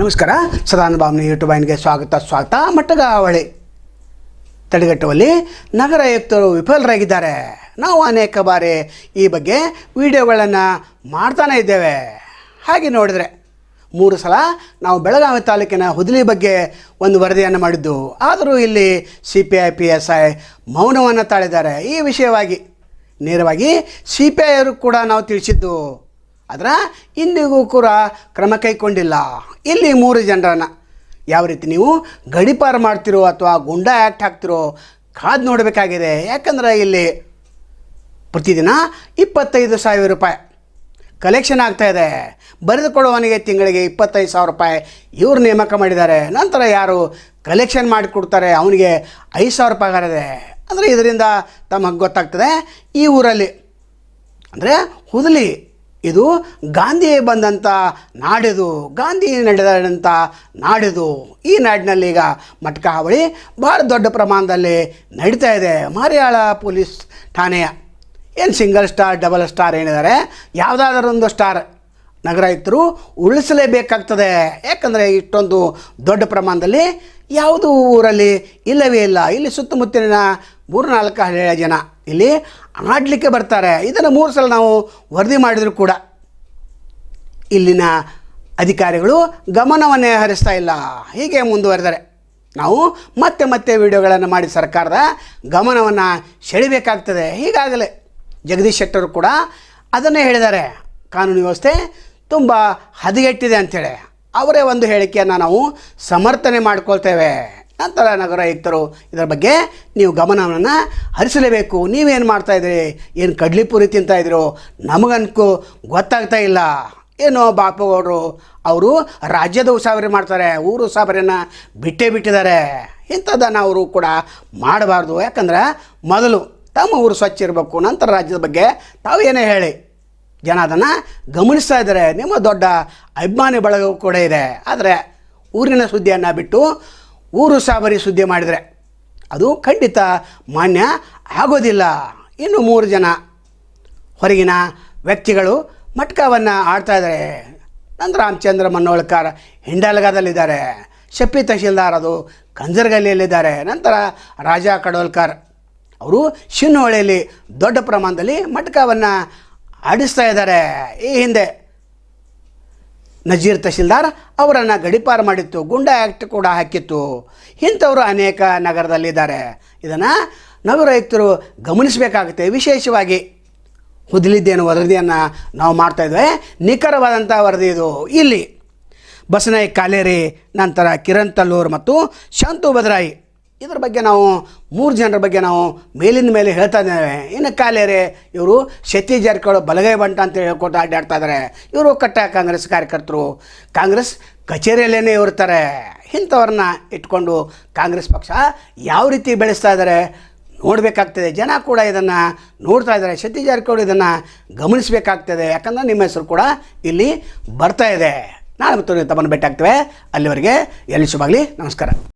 ನಮಸ್ಕಾರ. ಸದಾನ ಬಾಮ್ನಿ ಯೂಟ್ಯೂಬ್ ಆಯ್ನಿಗೆ ಸ್ವಾಗತ ಸ್ವಾಗತ. ಮಟ್ಟಗಾವಳಿ ತಡೆಗಟ್ಟುವಲ್ಲಿ ನಗರ ಆಯುಕ್ತರು ವಿಫಲರಾಗಿದ್ದಾರೆ. ನಾವು ಅನೇಕ ಬಾರಿ ಈ ಬಗ್ಗೆ ವಿಡಿಯೋಗಳನ್ನು ಮಾಡ್ತಾನೇ ಇದ್ದೇವೆ. ಹಾಗೆ ನೋಡಿದರೆ ಮೂರು ಸಲ ನಾವು ಬೆಳಗಾವಿ ತಾಲೂಕಿನ ಹುದಲಿ ಬಗ್ಗೆ ಒಂದು ವರದಿಯನ್ನು ಮಾಡಿದ್ದು. ಆದರೂ ಇಲ್ಲಿ C P I P S I ಮೌನವನ್ನು ತಾಳಿದ್ದಾರೆ. ಈ ವಿಷಯವಾಗಿ ನೇರವಾಗಿ ಸಿ ಪಿ ಐರು ಕೂಡ ನಾವು ತಿಳಿಸಿದ್ದು. ಆದರೆ ಇಂದಿಗೂ ಕೂಡ ಕ್ರಮ ಕೈಗೊಂಡಿಲ್ಲ ಇಲ್ಲಿ ಮೂರು ಜನರನ್ನು ಯಾವ ರೀತಿ ನೀವು ಗಡಿಪಾರು ಮಾಡ್ತಿರೋ ಅಥವಾ ಗುಂಡಾ ಆ್ಯಕ್ಟ್ ಹಾಕ್ತಿರೋ ಕಾದು ನೋಡಬೇಕಾಗಿದೆ. ಯಾಕಂದ್ರೆ ಇಲ್ಲಿ ಪ್ರತಿದಿನ ಇಪ್ಪತ್ತೈದು ಸಾವಿರ ರೂಪಾಯಿ ಕಲೆಕ್ಷನ್ ಆಗ್ತಾ ಇದೆ. ಬರೆದುಕೊಡುವವನಿಗೆ ತಿಂಗಳಿಗೆ ಇಪ್ಪತ್ತೈದು ಸಾವಿರ ರೂಪಾಯಿ ಇವ್ರು ನೇಮಕ ಮಾಡಿದ್ದಾರೆ. ನಂತರ ಯಾರು ಕಲೆಕ್ಷನ್ ಮಾಡಿಕೊಡ್ತಾರೆ, ಅವನಿಗೆ ಐದು ಸಾವಿರ ರೂಪಾಯಿ ಇದೆ. ಅಂದರೆ ಇದರಿಂದ ತಮಗೆ ಗೊತ್ತಾಗ್ತದೆ, ಈ ಊರಲ್ಲಿ ಅಂದರೆ ಹುದಲಿ ಇದು ಗಾಂಧಿ ಬಂದಂಥ ನಾಡಿದು, ಗಾಂಧಿ ನಡೆದಂಥ ನಾಡಿದು. ಈ ನಾಡಿನಲ್ಲಿ ಈಗ ಮಟ್ಕ ಹಾವಳಿ ಭಾಳ ದೊಡ್ಡ ಪ್ರಮಾಣದಲ್ಲಿ ನಡೀತಾ ಇದೆ. ಮಾರಿಯಾಳ ಪೊಲೀಸ್ ಠಾಣೆಯ ಏನು ಸಿಂಗಲ್ ಸ್ಟಾರ್, ಡಬಲ್ ಸ್ಟಾರ್ ಏನಿದ್ದಾರೆ? ಯಾವುದಾದ್ರೊಂದು ಸ್ಟಾರ್ ನಗರಾಯುಕ್ತರು ಉಳಿಸಲೇಬೇಕಾಗ್ತದೆ. ಯಾಕಂದರೆ ಇಷ್ಟೊಂದು ದೊಡ್ಡ ಪ್ರಮಾಣದಲ್ಲಿ ಯಾವುದೂ ಊರಲ್ಲಿ ಇಲ್ಲವೇ ಇಲ್ಲ. ಇಲ್ಲಿ ಸುತ್ತಮುತ್ತಲಿನ ಮೂರು ನಾಲ್ಕು ಹಳ್ಳಿಯ ಜನ. ಇಲ್ಲಿ ಆಡಲಿಕ್ಕೆ ಬರ್ತಾರೆ. ಇದನ್ನು ಮೂರು ಸಲ ನಾವು ವರದಿ ಮಾಡಿದರೂ ಕೂಡ. ಇಲ್ಲಿನ ಅಧಿಕಾರಿಗಳು ಗಮನವನ್ನೇ ಹರಿಸ್ತಾ ಇಲ್ಲ. ಹೀಗೆ ಮುಂದುವರೆದರೆ ನಾವು ಮತ್ತೆ ಮತ್ತೆ ವಿಡಿಯೋಗಳನ್ನು ಮಾಡಿ ಸರ್ಕಾರದ ಗಮನವನ್ನು ಸೆಳಿಬೇಕಾಗ್ತದೆ. ಹೀಗಾಗಲೇ ಜಗದೀಶ್ ಶೆಟ್ಟರು ಕೂಡ ಅದನ್ನೇ ಹೇಳಿದ್ದಾರೆ. ಕಾನೂನು ವ್ಯವಸ್ಥೆ ತುಂಬ ಹದಗೆಟ್ಟಿದೆ ಅಂಥೇಳಿ ಅವರೇ ಒಂದು ಹೇಳಿಕೆಯನ್ನು ನಾವು ಸಮರ್ಥನೆ ಮಾಡ್ಕೊಳ್ತೇವೆ. ನಂತರ ನಗರ ಆಯುಕ್ತರು ಇದರ ಬಗ್ಗೆ ನೀವು ಗಮನವನ್ನು ಹರಿಸಲೇಬೇಕು. ನೀವೇನು ಮಾಡ್ತಾಯಿದ್ದೀರಿ ಏನು ಕಡ್ಲಿಪುರಿ ತಿಂತಾಯಿದ್ರು ನಮಗನ್ಕು ಗೊತ್ತಾಗ್ತಾ ಇಲ್ಲ. ಏನೋ ಬಾಪುಗೌಡರು, ಅವರು ರಾಜ್ಯದ ಉಸಾಬರಿ ಮಾಡ್ತಾರೆ. ಊರು ಉಸಾಬರಿಯನ್ನು ಬಿಟ್ಟೇ ಬಿಟ್ಟಿದ್ದಾರೆ. ಇಂಥದ್ದನ್ನು ಅವರು ಕೂಡ ಮಾಡಬಾರ್ದು. ಯಾಕಂದ್ರೆ ಮೊದಲು ತಮ್ಮ ಊರು ಸ್ವಚ್ಛ ಇರಬೇಕು. ನಂತರ ರಾಜ್ಯದ ಬಗ್ಗೆ ತಾವು ಏನೇ ಹೇಳಿ. ಜನ ಅದನ್ನು ಗಮನಿಸ್ತಾ ಇದ್ದಾರೆ. ನಿಮ್ಮ ದೊಡ್ಡ ಅಭಿಮಾನಿ ಬಳಗವು ಕೂಡ ಇದೆ. ಆದರೆ ಊರಿನ ಸುದ್ದಿಯನ್ನು ಬಿಟ್ಟು ಊರು ಸಾಬರಿ ಸುದ್ದಿ ಮಾಡಿದರೆ, ಅದು ಖಂಡಿತ ಮಾನ್ಯ ಆಗೋದಿಲ್ಲ. ಇನ್ನು ಮೂರು ಜನ ಹೊರಗಿನ ವ್ಯಕ್ತಿಗಳು ಮಟ್ಕವನ್ನು ಆಡ್ತಾ ಇದ್ದಾರೆ ನಂತರ ರಾಮಚಂದ್ರ ಮನ್ನೋಳ್ಕರ್ ಹಿಂಡಲ್ಗಾದಲ್ಲಿದ್ದಾರೆ. ಶಪ್ಪಿ ತಹಶೀಲ್ದಾರ್ ಅದು ಕಂಜರ್ಗಲ್ಲಿಯಲ್ಲಿದ್ದಾರೆ. ನಂತರ ರಾಜಾ ಕಡೋಲ್ಕರ್ ಅವರು ಶಿನ್ನೋಳಿಯಲ್ಲಿ ದೊಡ್ಡ ಪ್ರಮಾಣದಲ್ಲಿ ಮಟ್ಕವನ್ನು ಆಡಿಸ್ತಾ ಇದ್ದಾರೆ. ಈ ಹಿಂದೆ ನಜೀರ್ ತಹಶೀಲ್ದಾರ್ ಅವರನ್ನು ಗಡಿಪಾರು ಮಾಡಿತ್ತು, ಗುಂಡಾ ಆ್ಯಕ್ಟ್ ಕೂಡ ಹಾಕಿತ್ತು. ಇಂಥವರು ಅನೇಕ ನಗರದಲ್ಲಿದ್ದಾರೆ. ಇದನ್ನು ನಗರಾಯುಕ್ತರು ಗಮನಿಸಬೇಕಾಗುತ್ತೆ. ವಿಶೇಷವಾಗಿ ಹುದಲಿದ್ದೇನು ವರದಿಯನ್ನು ನಾವು ಮಾಡ್ತಾಯಿದ್ವಿ ನಿಖರವಾದಂಥ ವರದಿ ಇದು. ಇಲ್ಲಿ ಬಸನಾಯಿ ಕಾಲೇರಿ, ನಂತರ ಕಿರಣ್ ತಲ್ಲೂರ್ ಮತ್ತು ಶಾಂತು ಬದ್ರಾಯಿ ಇದ್ರ ಬಗ್ಗೆ ನಾವು ಮೂರು ಜನರ ಬಗ್ಗೆ ನಾವು ಮೇಲಿಂದ ಮೇಲೆ ಹೇಳ್ತಾ ಇದ್ದೇವೆ. ಇನ್ನು ಕಾಲೇರಿ ಇವರು ಶತಿ ಜಾರಕಿಹೊಳಿ ಬಲಗೈ ಬಂಟ ಅಂತ ಹೇಳ್ಕೊಟ್ಟು ಅಡ್ಡಾಡ್ತಾ ಇದ್ದಾರೆ ಇವರು ಕಟ್ಟ ಕಾಂಗ್ರೆಸ್ ಕಾರ್ಯಕರ್ತರು. ಕಾಂಗ್ರೆಸ್ ಕಚೇರಿಯಲ್ಲೇ ಇರ್ತಾರೆ. ಇಂಥವ್ರನ್ನ ಇಟ್ಕೊಂಡು ಕಾಂಗ್ರೆಸ್ ಪಕ್ಷ ಯಾವ ರೀತಿ ಬೆಳೆಸ್ತಾ ಇದ್ದಾರೆ ನೋಡಬೇಕಾಗ್ತದೆ. ಜನ ಕೂಡ ಇದನ್ನು ನೋಡ್ತಾ ಇದ್ದಾರೆ ಶತಿ ಜಾರಕಿಹೊಳಿ ಇದನ್ನು ಗಮನಿಸಬೇಕಾಗ್ತದೆ. ಯಾಕಂದರೆ ನಿಮ್ಮ ಹೆಸರು ಕೂಡ ಇಲ್ಲಿ ಬರ್ತಾ ಇದೆ. ನಾಳೆ ಮತ್ತು ತಮ್ಮನ್ನು ಭೇಟಿ ಆಗ್ತೇವೆ ಅಲ್ಲಿವರೆಗೆ ಎಲ್ಲಿ ಶುಭಾಗಲಿ ನಮಸ್ಕಾರ.